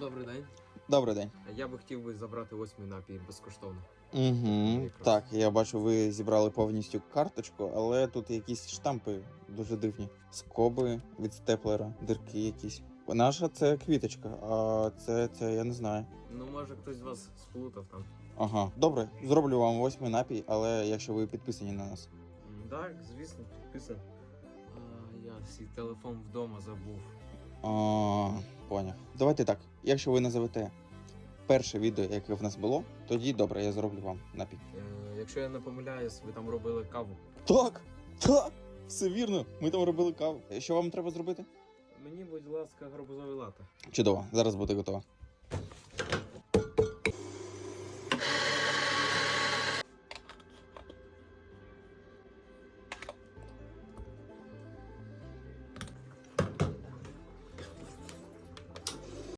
Добрий день. Добрий день. Я би хотів би забрати восьмий напій безкоштовно. Угу. Якраз. Так, я бачу, ви зібрали повністю карточку, але тут якісь штампи дуже дивні. Скоби від степлера, дирки якісь. Наша це квіточка, а це, це я не знаю. Ну, може, хтось з вас сплутав там. Ага, добре, зроблю вам восьмий напій, але якщо ви підписані на нас. М, Так, звісно, підписано. А, я свій телефон вдома забув. А. Давайте так. Якщо ви назовете перше відео, яке в нас було, тоді добре, я зроблю вам напій. Е, якщо я не помиляюсь, ви там робили каву. Так, так, все вірно. Ми там робили каву. Що вам треба зробити? Мені, будь ласка, гарбузовий лата. Чудово, зараз буде готово.